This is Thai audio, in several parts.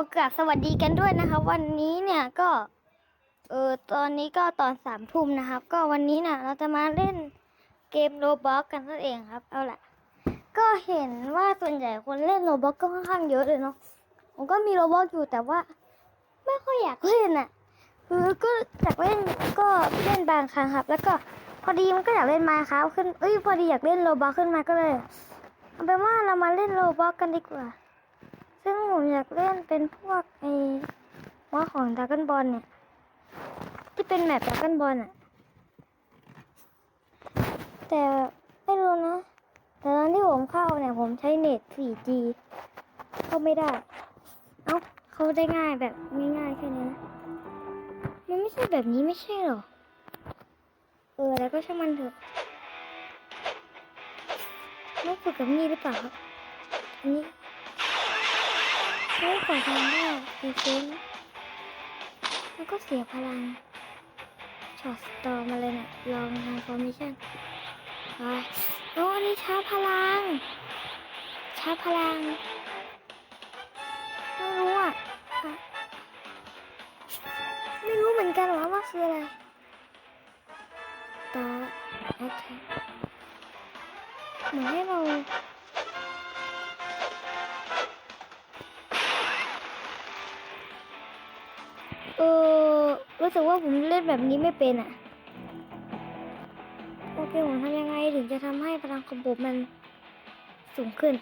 อกราบสวัสดีกันด้วยนะคะ วันนี้เนี่ยก็ เออตอนนี้ก็ตอนสามทุ่มนะครับ ก็วันนี้น่ะ เราจะมาเล่นเกมโรบอทกันนั่นเองครับ เอาล่ะ ก็เห็นว่าส่วนใหญ่คนเล่นโรบอทก็ค่อนข้างเยอะเลยเนาะผมก็มีโรบอทอยู่แต่ว่า ไม่ค่อยอยากเล่นอะคือก็อยากเล่นก็เล่นบางครั้งครับ แล้วก็พอดีมันก็อยากเล่นมาครับขึ้นเอ้ยพอดีอยากเล่นโรบอทขึ้นมาก็เลยเอาเป็นว่าเรามาเล่นโรบอทกันดีกว่า ซึ่งผมอยากเล่นเป็นพวกไอ้ว่าของดราก้อนบอลเนี่ย ที่เป็นแมปดราก้อนบอลอะแต่ไม่รู้นะ แต่ตอนที่ผมเข้าเนี่ยผมใช้เน็ต 4G เข้าไม่ได้ เอ้าเข้าได้ง่ายแบบง่ายๆแค่นี้นะ มันไม่ใช่แบบนี้ไม่ใช่หรอ เออแล้วก็ช่างมันเถอะต้องฝึกกับนี่หรือเปล่าครับอันนี้ ช้ก่อทางได้ดีเฟนแล้วก็เสียพลังช็อตสตอร์มาเลยนะลองทำฟอร์เมชั่นไปโอ้อันนี้ช้าพลัง ช้าพลัง ไม่รู้อะอะ ไม่รู้เหมือนกันว่าว่าคืออะไรตาโอเคเหมือนให้เรา เออรู้สึกว่าผมเล่นแบบนี้ไม่เป็นอะ่ะโอเคผมทำยังไงถึงจะทำให้พลังของผมมันสูงขึ้น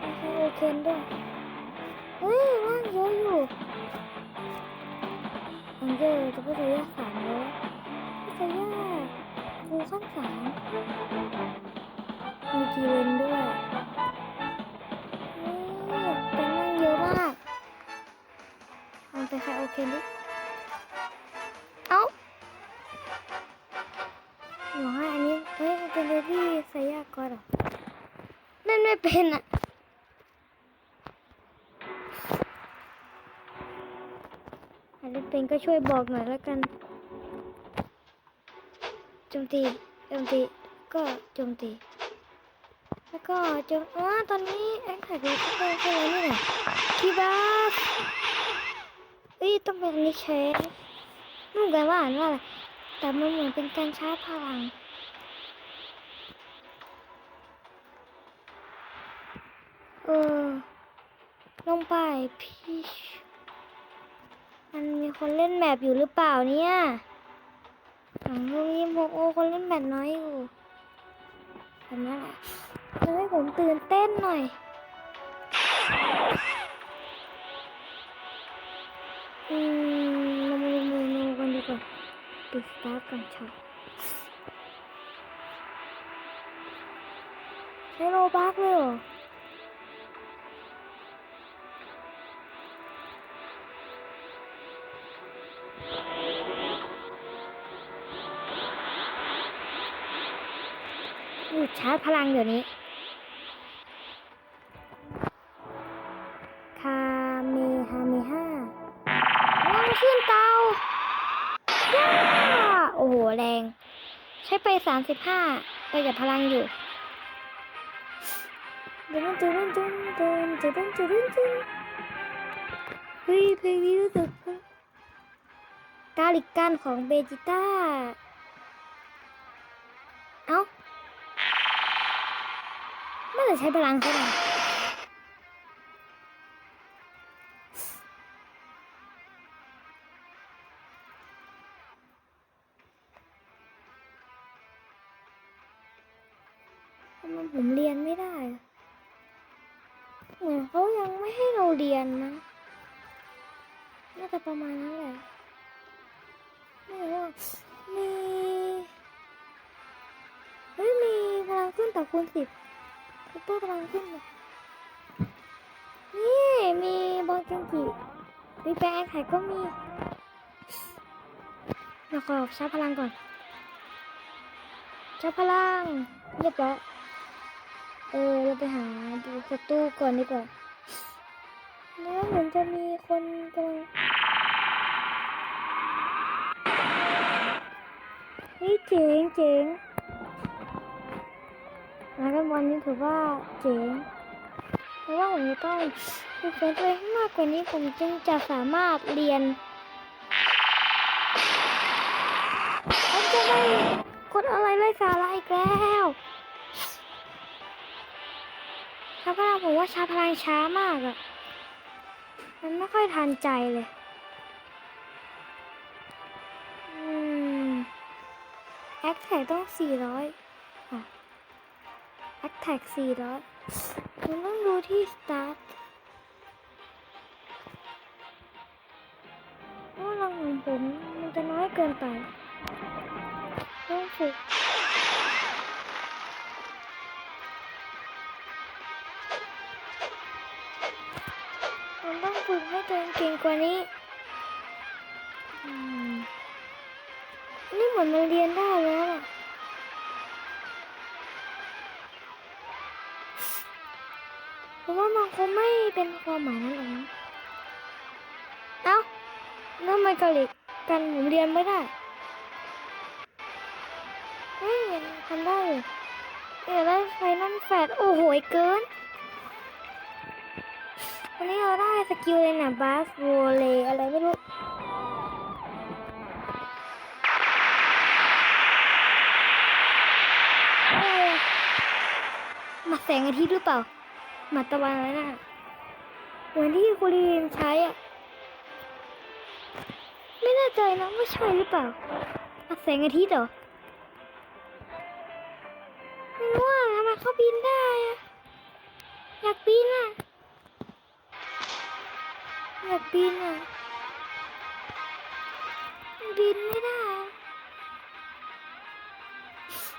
โอเคโอเคด้วยเฮ้ยว่างเยอะอยู่อันเจอจะพูดระยะสามแล้วพูดระยะ ครูขั้นสามมีกีเลนด้วยเฮ้ยเป็นว่างเยอะมากลองไปใครโอเคดิเอ้าหนูให้อันนี้เฮ้ยเป็นเลดี้ไซยากอดเหรอเล่นไม่เป็นอะใครเล่นเป็นก็ช่วยบอกหน่อยแล้วกัน โจมตีโจมตีก็โจมตี แล้วก็โจมอ๋อตอนนี้แอคแท็กเราก็เป็นแค่ไหนนี่แหละคีบัสเอ้ยต้องเป็นนิเชนไม่รู้กันว่าอ่านว่าอะไรแต่มันเหมือนเป็นการชาร์จพลังเออลงไปพีชมันมีคนเล่นแมปอยู่หรือเปล่าเนี่ย ลังตรงนี้โมโอคนเล่นแมปน้อยอยู่แบบนั้นแหละทำให้ผมตื่นเต้นหน่อยอืมเรามาดูเมนูกันดีกว่าปิดสตาร์ทก่อนชอตใช้โลบักเลยเหรอ ชาร์จพลังเดี๋ยวนี้ คาเมฮาเมฮ่าลังขึ้นเตาย่าโอ้โห แรง ใช้ไปสามสิบห้าไปกับพลังอยู่เดินจุนจุนจุนจุนจุนจุนจุนเฮ้ยเพลงนี้รู้สึกกาลิกกันของเบจิต้า เอ้า ไม่ได้ใช้พลังใช่ไหมทำไมผมเรียนไม่ได้ เหมือนเขายังไม่ให้เราเรียนนะน่าจะประมาณนั้นแหละไม่รู้มี เฮ้ย มีพลังขึ้นต่อคูณสิบ ซุปเปอร์พลังขึ้นนี่มีบอลจังกิมีแปลงไข่ก็มีเราขอใชาร์จพลังก่อนใชาร์จพลังเรียบร้อยเออเราไปหาดูศัตรูก่อนดีกว่าแล้วเหมือนจะมีคนกำลังเฮ้ยเจ๋งเจ๋ง งานวันนี้ถือว่าเจ๋งเพราะว่าผมจะต้องฝึกฝนตัวเองให้มากกว่านี้ผมจึงจะสามารถเรียนผมจะไม่กดอะไรไร้สาระอีกแล้วชาพลังผมว่าชาพลังช้ามากอะมันไม่ค่อยทันใจเลยอืมแอคแท็กต้องสี่ร้อยค่ะ แอคแท็กสี่ร้อยคุณต้องดูที่สตาร์ทว่าลังของผมมันจะน้อยเกินไปต้องฝึกมันต้องฝึกให้ตัวเองเก่งกว่านี้นี่เหมือนมันเรียนได้แล้ว คงไม่เป็นความหมายนั้นหรอกเอ้าแล้วทำไมกะหลิกกันผมเรียนไม่ได้เฮ้ยทำได้อยู่เดี๋ยวได้ไฟนั่นแฟดโอ้โหเกินวันนี้เราได้สกิลเลยนะบาสโวเลอะไรไม่รู้มัดแสงอาทิตย์หรือเปล่า หมัดตะวันอะไรน่ะเหมือนที่คุรีนใช้อะ ไม่แน่ใจนะว่าใช่หรือเปล่าแสงอาทิตย์เหรอ ไม่รู้อะทำไมเขาบินได้อะ อยากบินอะ อยากบินอะ บินไม่ได้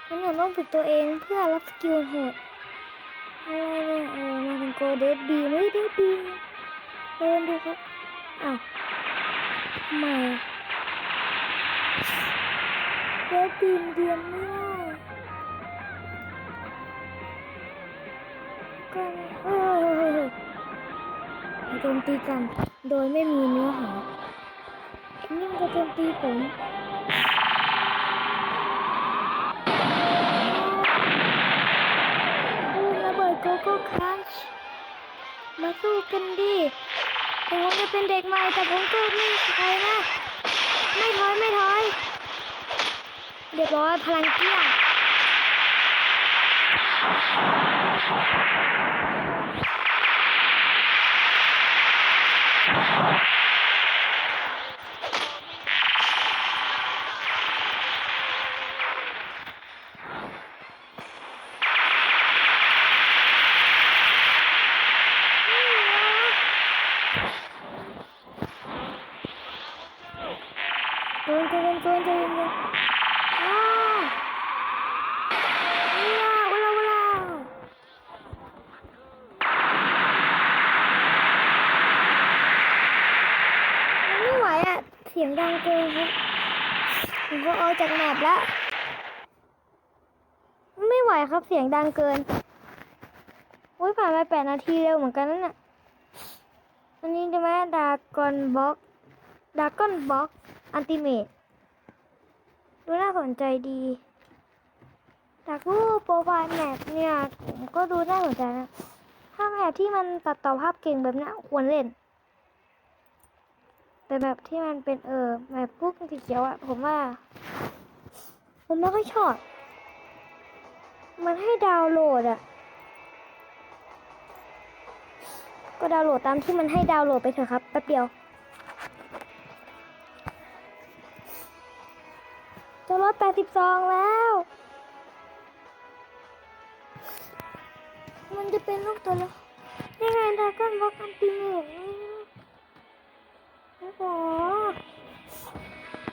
งั้นหนูต้องฝึกตัวเองเพื่อรับสกิลโหด มาถึงโกเดดบีไม่ได้บีเดินดูครับอ้าวทำไมเดดบีเรียนไม่ได้ก็เออมาโจมตีกันโดยไม่มีเนื้อหานี่มันจะโจมตีผม กโก้ครัชมาสู้กันดิถึงผมจะเป็นเด็กใหม่แต่ผมก็ไม่ใครนะ ไม่ถอยไม่ถอย เรียบร้อยพลังเกี้ยงโกนโกนโกนโกนโกนอ้าวว้าวว้าวว้าวไม่ไหวอะ เสียงดังเกินครับผมก็ ออกจากแมปแล้ว ไม่ไหวครับเสียงดังเกินโอ้ยผ่านไปแปดนาทีเร็วเหมือนกันนั่นน่ะอันนี้จะไหมดากอนบล็อกดากอนบล็อกอันติเมตดูน่าสนใจดีจากรูปโปรไฟล์แมปเนี่ยผมก็ดูน่าสนใจนะ ถ้าแมปที่มันตัดต่อภาพเก่งแบบนี้ควรเล่น แต่แบบที่มันเป็นเออแบบพวกสีเขียวอะผมว่า ผมไม่ค่อยชอบ มันให้ดาวน์โหลดอะก็ดาวน์โหลดตามที่มันให้ดาวน์โหลดไปเถอะครับแป๊บเดียวจะร้อยแปดสิบสองแล้ว มันจะเป็นลูกตัวละยังไงดาก้อนบล็อกอันติเมตโอ้โห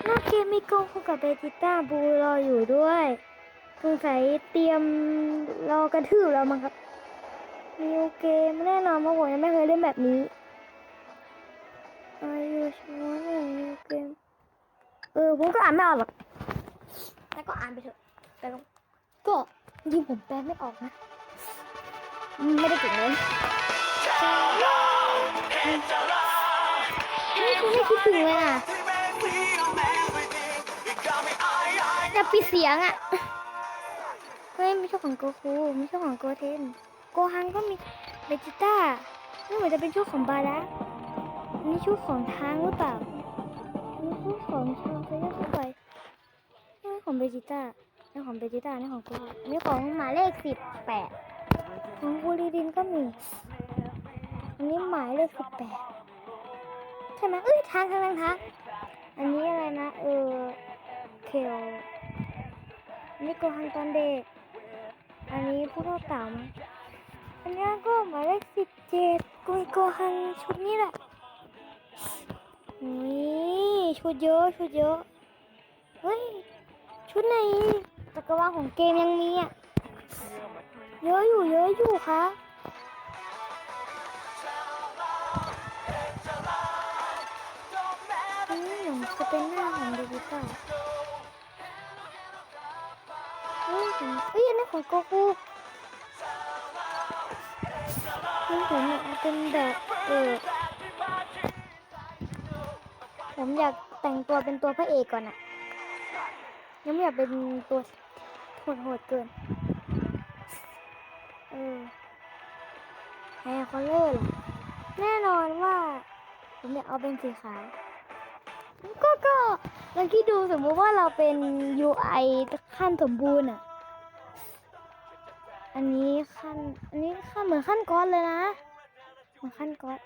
หน้าเกมมีโกงคู่กับเบจิต้าบูรออยู่ด้วยสงสัยเตรียมรอกระทืบแล้วมั้งครับนิวเกมแน่นอนเพราะผมยังไม่เคยเล่นแบบนี้อายุชัวร์นิวเกมเออผมก็อ่านไม่ออกหรอกแต่ก็อ่านไปเถอะแต่ก็ก็จริงๆผมแปลไม่ออกนะไม่ได้เก่งเลยนี่คุณไม่คิดถึงเลยอะ จะปิดเสียงอะ เฮ้ยไม่ใช่ของโกคูไม่ใช่ของโกเทน โกฮังก็มีเบจิต้านี่เหมือนจะเป็นชุดของบาระนนี่ชุดของทางหรือเปล่านี่ชุดของชางเซย่าเข้าไปนี่ของเบจิต้านี่ของเบจิต้านี่ของโกนี่ของหมายเลขสิบแปดของกูรีดินก็มี อันนี้หมายเลขสิบแปดใช่ไหมเอ้ยทางทางทางทาง อันนี้อะไรนะ เออเคลอันนี้โกฮังตอนเด็ก อันนี้ผู้เท่าต่ามั้งอันนี้ก็หมายเลขสิบเจ็ดกุยโกฮังชุดนี้แหละนี่ชุดเยอะชุดเยอะ เฮ้ย ชุดไหนจักรวาลของเกมยังมีอะ เยอะอยู่เยอะอยู่ครั จะเป็นหน้าของเดบิต้าเฮ้ยผมเอ้ยอันนี้ของโกคูมันผมอยากเป็นแบบเออผมอยากแต่งตัวเป็นตัวพระเอกก่อนอะยังไม่อยากเป็นตัวโหดๆเกิน เออแฮร์คอลเลอร์ล่ะแน่นอนว่า ผมอยากเอาเป็นสีขาว ก็ก็ลองคิดดูสมมุติว่าเราเป็น UI ขั้นสมบูรณ์อะ อันนี้ขั้น อันนี้ขั้นเหมือนขั้นก้อนเลยนะ เหมือนขั้นก้อน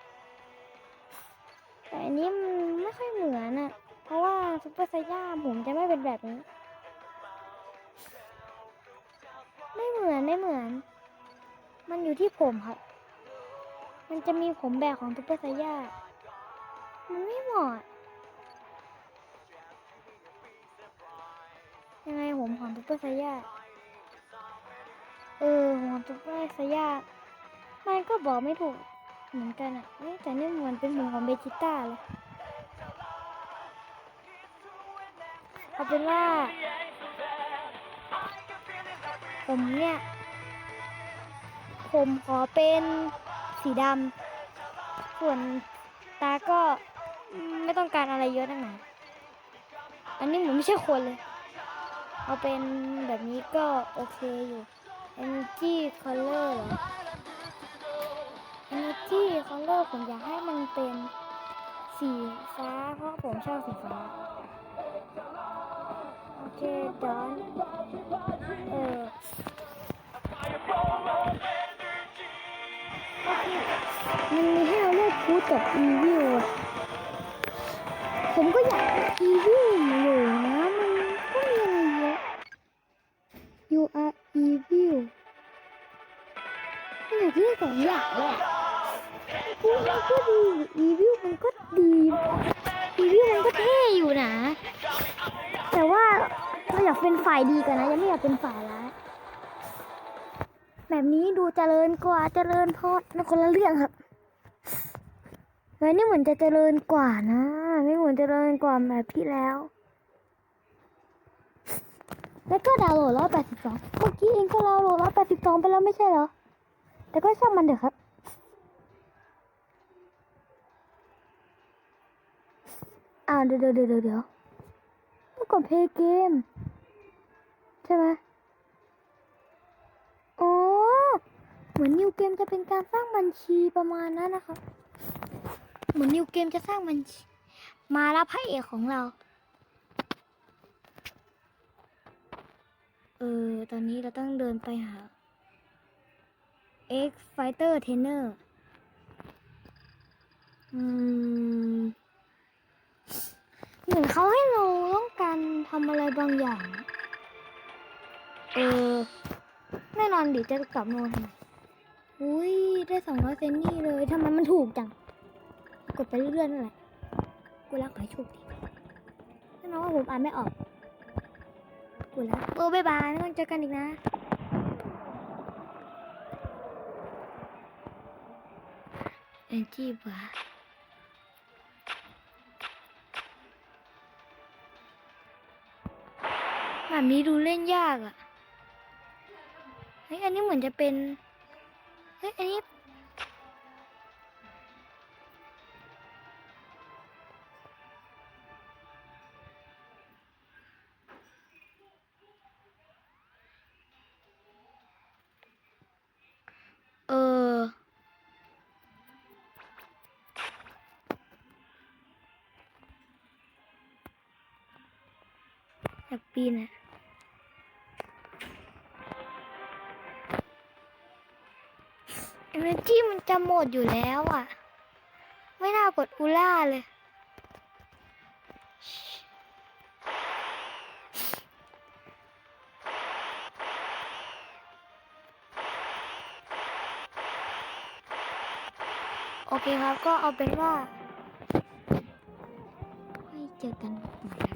แต่อันนี้มันไม่ค่อยเหมือนอะ เพราะว่าซุปเปอร์ไซย่าผมจะไม่เป็นแบบนี้ ไม่เหมือนไม่เหมือน มันอยู่ที่ผมครับ มันจะมีผมแบบของซุปเปอร์ไซย่ามันไม่เหมาะ ยังไงผมของซุปเปอร์ไซย่าเออผมของซุปเปอร์ไซย่ามันก็บอกไม่ถูกเหมือนกันอะแต่นี่เหมือนเป็นผมของเบจิต้าเลยเอาเป็นว่า ผมเนี่ย ผมขอเป็นสีดำ ส่วนตาก็ไม่ต้องการอะไรเยอะนักหนาอันนี้เหมือนไม่ใช่คนเลย เอาเป็นแบบนี้ก็โอเคอยู่ Energy Color เหรอ Energy Color ผมอยากให้มันเป็นสีฟ้า เพราะผมชอบสีฟ้า โอเคดอนเออมันมีให้เราเลือกพูดกับอีวิวผมก็อยากอีวิวอยู่นะ มันก็มีอะไรเยอะ you are evil มันากเลือสองอย่างเละพูดมันก็ดี evil มันก็ดี evil มันก็เท่อยู่นะ แต่ว่าเราอยากเป็นฝ่ายดีกันนะยังไม่อยากเป็นฝ่ายร้ายแบบนี้ดูเจริญกว่าเจริญพอนั่นคนละเรื่องครับแล้วนี่เหมือนจะเจริญกว่านะ ไม่เหมือนเจริญกว่าแบบที่แล้ว แล้วก็ดาวน์โหลดร้อยแปดสิบสองเมื่อกี้เองก็ดาวน์โหลดร้อยแปดสิบสองไปแล้วไม่ใช่เหรอ แต่ก็ช่างมันเถอะครับ อ่าเดี๋ยวเดี๋ยวเดี๋ยวเดี๋ยวเมื่อก่อนเพย์เกม ใช่ไหมอ๋อ เหมือนนิวเกมจะเป็นการสร้างบัญชีประมาณนั้นนะครับ เหมือนนิวเกมจะสร้างบัญชี มาแล้วพระเอกของเรา ออ ตอนนี้เราต้องเดินไปหา X Fighter Trainer อืม เหมือนเขาให้เราต้องการทำอะไรบางอย่าง เออ แน่นอนดิจะกลับโนนอุ้ย ได้สองร้อยเซนนี่เลยทำไมมันถูกจัง กดไปเรื่อยๆนั่นแหละ กูรักขอให้โชคดีแน่นอนว่าผมอ่านไม่ออก กูรักโอ้บายบายไม่ต้องเจอกันอีกนะแองจี้บ้าแบบนี้ดูเล่นยากอะ่ะ เฮ้ย อันนี้เหมือนจะเป็น เฮ้ย อันนี้ากปีนอะเอเนจีมันจะหมดอยู่แล้วอะ ไม่น่ากดอูล่าเลย โอเคครับก็เอาเป็นว่าไว้เจอกันใหม่